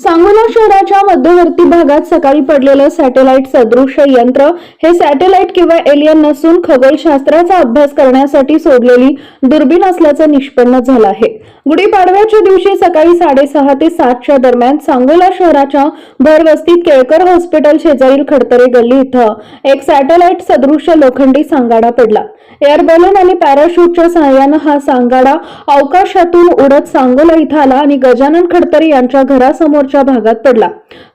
सांगोला शहराच्या मध्यवर्ती भागात सकाळी पडलेलं सॅटेलाइट सदृश्य यंत्र हे सॅटेलाइट किंवा एलियन नसून खगोलशास्त्राचा अभ्यास करण्यासाठी सोडलेली दुर्बीण असल्याचं निष्पन्न झालं आहे. गुढीपाडव्याच्या दिवशी सकाळी साडेसहा ते सातच्या दरम्यान सांगोला शहराच्या भरवस्तीत केळकर हॉस्पिटल शेजारील खडतरे गल्ली इथं एक सॅटेलाइट सदृश्य लोखंडी सांगाडा पडला. एअर बलून आणि पॅराशूटच्या सहाय्यानं हा सांगाडा अवकाशातून उडत सांगोला इथं आला आणि गजानन खडतरे यांच्या घरासमोर घरासमोरच्या भागात पडला.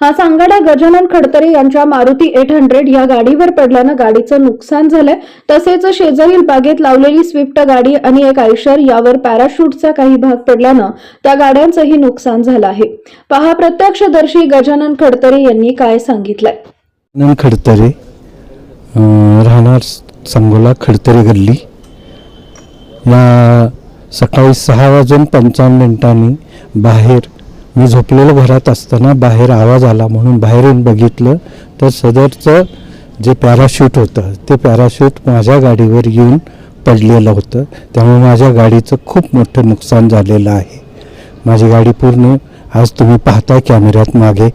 हा सांगाडा गजानन खडतरे यांच्या मारुती एट हंड्रेड या गाडीवर पडल्यानं गाडीचं नुकसान झालंय. तसेच शेजारील बागेत लावलेली स्विफ्ट गाडी आणि एक आयशर यावर पॅराशूटचा काही भाग पडल्यानं त्या गाड्यांचंही नुकसान झालं आहे. पहा प्रत्यक्षदर्शी गजानन खडतरे यांनी काय सांगितलंय. खडतरे राहणार संगोला खडतरे गल्ली. या सकाळी सहा वाजून पंचावन्न मिनिटांनी बाहेर मी झोपलेलं घरात असताना बाहेर आवाज आला म्हणून बाहेरून बघितलं तर सदरचं जे पॅराशूट होतं ते पॅराशूट माझ्या गाडीवर येऊन पडलेलं होतं. त्यामुळे माझ्या गाडीचं खूप मोठं नुकसान झालेलं आहे. माझी गाडी पूर्ण आज तुम्ही पाहताय कॅमेऱ्यात मागे.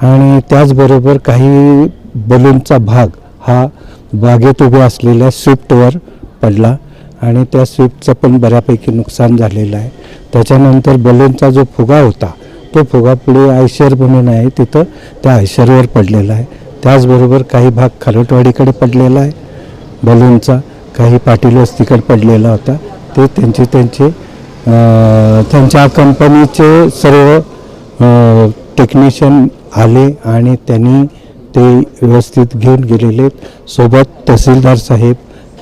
आणि त्याचबरोबर काही बलूनचा भाग हा बागेत उभ्या असलेल्या स्विफ्टवर पडला. आणि त्या स्विफ्टचं पण बऱ्यापैकी नुकसान झालेलं आहे. त्याच्यानंतर बलूनचा जो फुगा होता तो फुगा पुढे आयशर म्हणून आहे तिथं त्या आयशरवर पडलेला आहे. त्याचबरोबर काही भाग खारटवाडीकडे पडलेला आहे. बलूनचा काही पाटील वस्तीकडे पडलेला होता. ते त्यांचे त्यांचे त्यांच्या कंपनीचे सर्व टेक्निशियन आले आणि त्यांनी ते व्यवस्थित घेऊन गेलेले सोबत तहसीलदार साहेब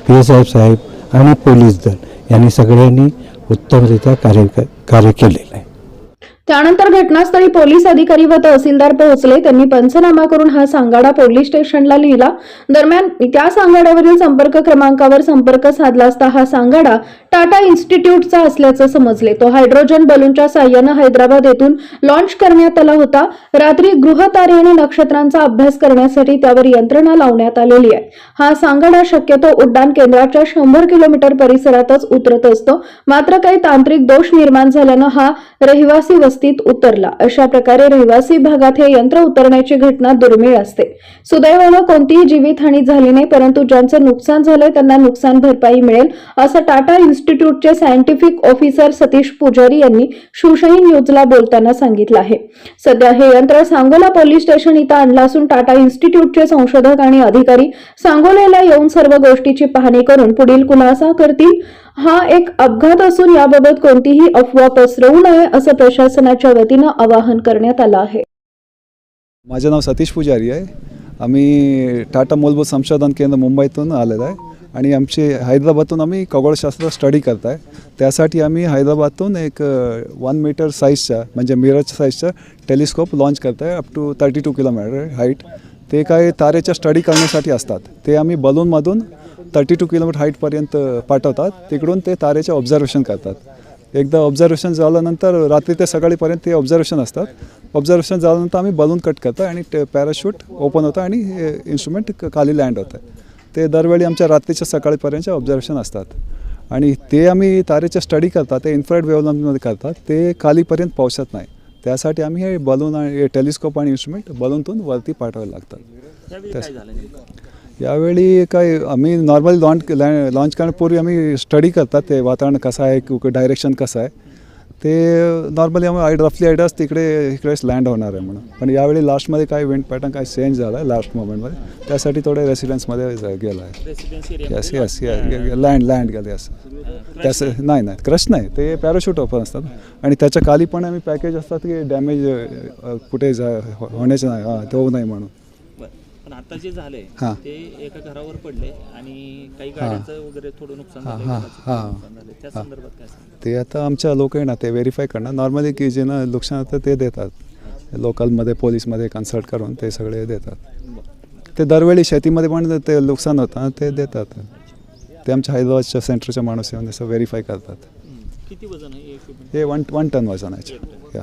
पी साहेब साहेब आणि पोलीस दल यांनी सगळ्यांनी उत्तमरित्या कार्य कार्य केलेलं आहे. त्यानंतर घटनास्थळी पोलीस अधिकारी व तहसीलदार पोहोचले. त्यांनी पंचनामा करून हा सांगाडा पोलीस स्टेशनला लिहिला. दरम्यान त्या सांगाड्यावरील संपर्क क्रमांकावर संपर्क साधला असता हा सांगाडा टाटा इन्स्टिट्यूटचा असल्याचं समजले. तो हायड्रोजन बलूनच्या साह्यानं हैदराबाद येथून लॉन्च करण्यात आला होता. रात्री गृहतारे आणि नक्षत्रांचा अभ्यास करण्यासाठी त्यावर यंत्रणा लावण्यात आलेली आहे. हा सांगाडा शक्यतो उड्डाण केंद्राच्या शंभर किलोमीटर परिसरातच उतरत असतो. मात्र काही तांत्रिक दोष निर्माण झाल्यानं हा रहिवासी वस्तीत उतरला. अशा प्रकारे रहिवासी भागात हे यंत्र उतरण्याची घटना दुर्मिळ असते. सुदैवानं कोणतीही जीवितहानी झाली नाही परंतु ज्यांचं नुकसान झालंय त्यांना नुकसान भरपाई मिळेल असं टाटा इन्स्टिट्यूट इन्स्टिट्यूटचे सायंटिफिक ऑफिसर सतीश पुजारी यांनी शिवशाही न्यूजला बोलताना सांगितलं आहे. सध्या हे यंत्र सांगोला पोलीस स्टेशन इथं आणलं असून टाटा इन्स्टिट्यूटचे संशोधक आणि अधिकारी सांगोल्याला येऊन सर्व गोष्टीची पाहणी करून पुढील खुलासा करतील. हा एक अपघात असून याबाबत कोणतीही अफवा पसरवू नये असं प्रशासनाच्या वतीनं आवाहन करण्यात आलं आहे. माझं नाव सतीश पुजारी आहे. आम्ही टाटा मूलभूत संशोधन केंद्र मुंबईतून आलेलं आहे. आणि आमचे हैदराबादतून आम्ही खगोलशास्त्र स्टडी करत आहे त्यासाठी आम्ही हैदराबादतून एक वन मीटर साईजच्या म्हणजे मिररच्या साईजचा टेलिस्कोप लॉन्च करत आहे up to thirty two kilometre height ते काय तारेच्या स्टडी करण्यासाठी असतात. ते आम्ही बलूनमधून थर्टी टू किलोमीटर हाईटपर्यंत पाठवतात. तिकडून ते तारेचे ऑब्झर्वेशन करतात. एकदा ऑब्झर्वेशन झाल्यानंतर रात्री ते सकाळीपर्यंत ते ऑब्झर्वेशन असतात. ऑब्झर्वेशन झाल्यानंतर आम्ही बलून कट करतो आणि पॅराशूट ओपन होतं आणि हे इन्स्ट्रुमेंट खाली लँड होतं ते दरवेळी आमच्या रात्रीच्या सकाळीपर्यंतचे ऑब्झर्वेशन असतात. आणि ते आम्ही तारेच्या स्टडी करतात ते इन्फ्रारेड वेव्हलेंथमध्ये करतात ते खालीपर्यंत पोहोचत नाही. त्यासाठी आम्ही हे बलून आणि टेलिस्कोप आणि इन्स्ट्रुमेंट बलूनतून वरती पाठवावे लागतात. यावेळी काय आम्ही नॉर्मली लॉन्च लॉन्च करण्यापूर्वी आम्ही स्टडी करतात ते वातावरण कसं आहे डायरेक्शन कसं आहे. ते नॉर्मली आम्ही रफली आयडियाज तिकडे इकडेच लँड होणार आहे म्हणून. पण यावेळी लास्टमध्ये काय विंड पॅटर्न काय चेंज झाला आहे लास्ट मोमेंटमध्ये त्यासाठी थोडे रेसिडेन्समध्ये गेला आहे येस येस लँड लँड गेले असं. त्याचं नाही? नाही क्रश नाही. ते पॅराशूट ओपन असतात. आणि त्याच्याखाली पण आम्ही पॅकेज असतात की डॅमेज कुठे जा होण्याचं नाही. हां तो नाही म्हणून. पण आता जे झालंय हां. ते एका घरावर पडले आणि काही गाड्यांचं वगैरे थोडं नुकसान हां, झालंय हां, घराचं हां. नुकसान झालंय. त्या संदर्भात काय ते आता आमच्या लोक आहे ना ते व्हेरीफाय करणार. नॉर्मली की जे ना नुकसान होतं ते देतात. लोकलमध्ये पोलीसमध्ये कन्सल्ट करून ते सगळे देतात. ते दरवेळी शेतीमध्ये पण ते नुकसान होतं ना, ते देतात. ते आमच्या हैदराबादच्या सेंटरच्या माणूस येऊन असं व्हेरीफाय करतात. किती वजन आहे? हे वन वन टन वजन आहे. या.